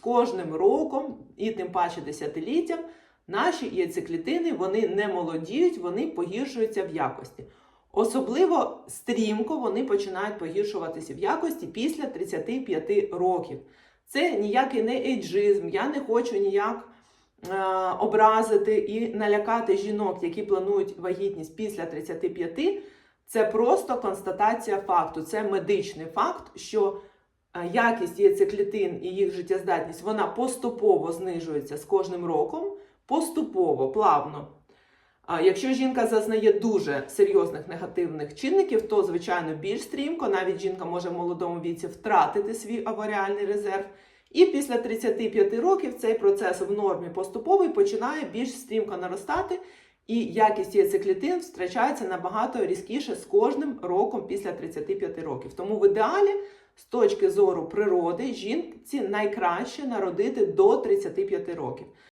кожним роком, і тим паче десятиліттям, наші яйцеклітини вони не молодіють, вони погіршуються в якості. Особливо стрімко вони починають погіршуватися в якості після 35 років. Це ніякий не ейджизм, я не хочу ніяк е, образити і налякати жінок, які планують вагітність після 35. Це просто констатація факту, це медичний факт, що якість яйцеклітин і їх життєздатність вона поступово знижується з кожним роком, поступово, плавно. Якщо жінка зазнає дуже серйозних негативних чинників, то звичайно більш стрімко, навіть жінка може в молодому віці втратити свій аваріальний резерв. І після 35 років цей процес в нормі поступовий починає більш стрімко наростати, і якість яйцеклітин втрачається набагато різкіше з кожним роком після 35 років. Тому в ідеалі, з точки зору природи, жінці найкраще народити до 35 років.